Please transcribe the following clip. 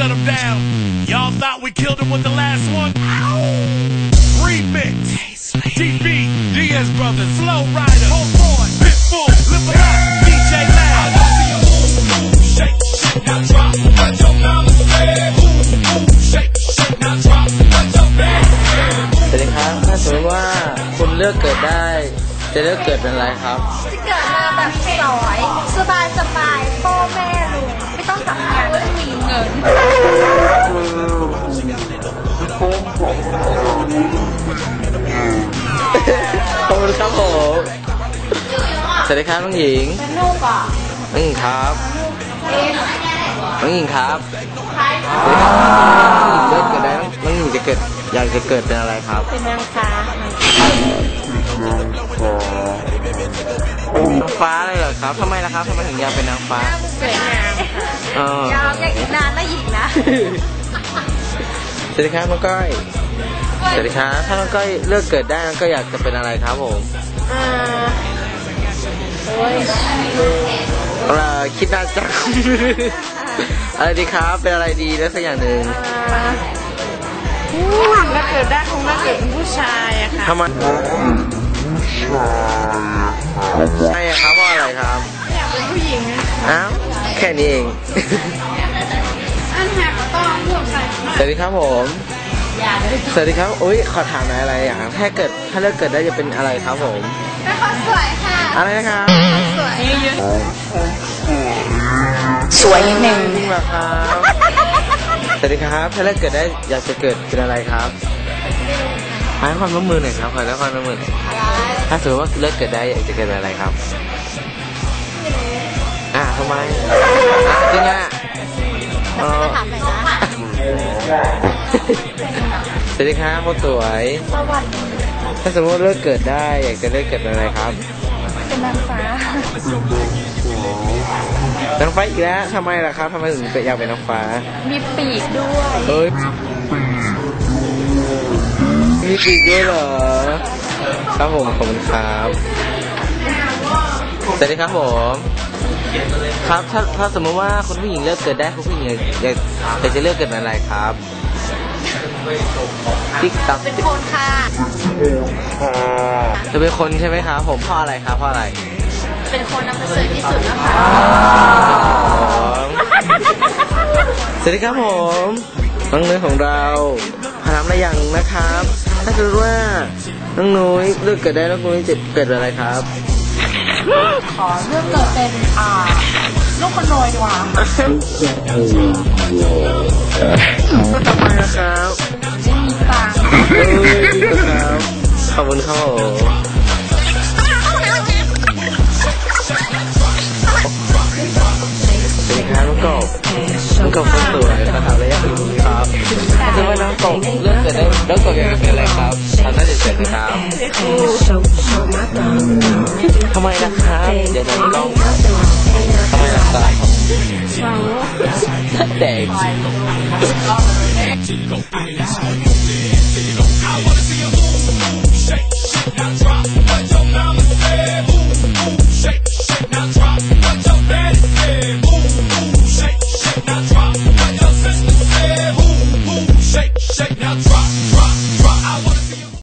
shut him down. Y'all thought we killed him with the last one? Remix. DB, Diaz Brothers, Slow Rider, Whole Boy, Pitbull, Lip It Up, DJ Loud. Shake, shake, now drop. What your mama said. Ooh, ooh, shake, shake, now drop. What your man said. สวัสดีครับถ้าสมมติว่าคุณเลือกเกิดได้ จะเลือกเกิดเป็นอะไรครับจะเกิดมาแบบสวยสบาย ขอบคุณครับผมสวัสดีครับน้องหญิงเป็นลูกอะน้องหญิงครับเอ๊ะน้องหญิงครับใครเลือกเกิดได้น้องหญิงจะเกิดอยากจะเกิดเป็นอะไรครับเป็นนางฟ้านางฟ้าเลยเหรอครับทำไมล่ะครับทำไมถึงอยากเป็นนางฟ้าสวยงามเออยาวอย่างอีกนานนะหญิงนะ สวัสดีครับน้องก้อย สวัสดีครับ ถ้าน้องก้อยเลือกเกิดได้น้องก้อยอยากจะเป็นอะไรครับผมอ่าโอ้ยเอ่อคิดนานจังอะไรดีครับ เป็นอะไรดีแล้วสักอย่างหนึ่งถ้าเกิดได้คงน่าเกิดเป็นผู้ชายอะค่ะทำไมใช่อะครับเพราะอะไรครับ อยากเป็นผู้หญิงนะอ้าว แค่นี้เอง ส่หน่อยสวัสดีครับผมสวัสดีครับ อุ้ยขอถามหน่อยอะไรอย่างถ้าเกิดถ้าเลือกเกิดได้จะเป็นอะไรครับผม เป็นคนสวยค่ะอะไรนะครับสวยเยอะสวยนิดนึงจริงเหรอครับสวัสดีครับ ถ้าเลือกเกิดได้อยากจะเกิดเป็นอะไรครับให้ความร่วมมือหน่อยครับขอให้ความร่วมมือหน่อยถ้าสมมติว่าเลือกเกิดได้อยากจะเกิดเป็นอะไรครับ อ่าทำไมอะจริงอะอ๋อถามหน่อยนะ สวัสดีครับคนสวย สวัสดีถ้าสมมติเลือกเกิดได้ อยากจะเลือกเกิดเป็นอะไรครับ เป็นนางฟ้า นางฟ้าอีกแล้วทำไมล่ะครับทำไมถึงอยากเป็นนางฟ้า มีปีกด้วยเฮ้ยมีปีกด้วยเหรอ ครับผมขอบคุณครับ สวัสดีครับผม ครับถ้าถ้าสมมติว่าคุณผู้หญิงเลือกเกิดได้คุณผู้หญิงอยากอยากอยากจะเลือกเกิดเป็นอะไรครับ ติ๊กตักเป็นคนค่ะจะเป็นคนใช่ไหมครับผมเพราะอะไรครับเพราะอะไร เป็นคนนำเสนอที่สุดนะคะสวัสดีครับผมน้องนุ้ยของเราพารามระยังนะครับ ถ้าสมมติว่าน้องนุ้ยเลือกเกิดได้น้องนุ้ยจะเกิดเป็นอะไรครับ ขอเลือกเกิดเป็นอ่าลูกคนรวยดีกว่า ทำไมนะครับม่มีตังค์เอ้ยดีครับขอบคุณครับผมสวัสดีครับน้องกบน้องกบคนสวยขอถามระยะอื่นครับถ้าสมมติว่าน้องกบเลือกเกิดได้น้องกบอยากเป็นอะไรครับทำได้าเฉยๆนะครับทำไมนะครับเดี๋ยวน้องกล้องทำไมล่ะครับ Thanks.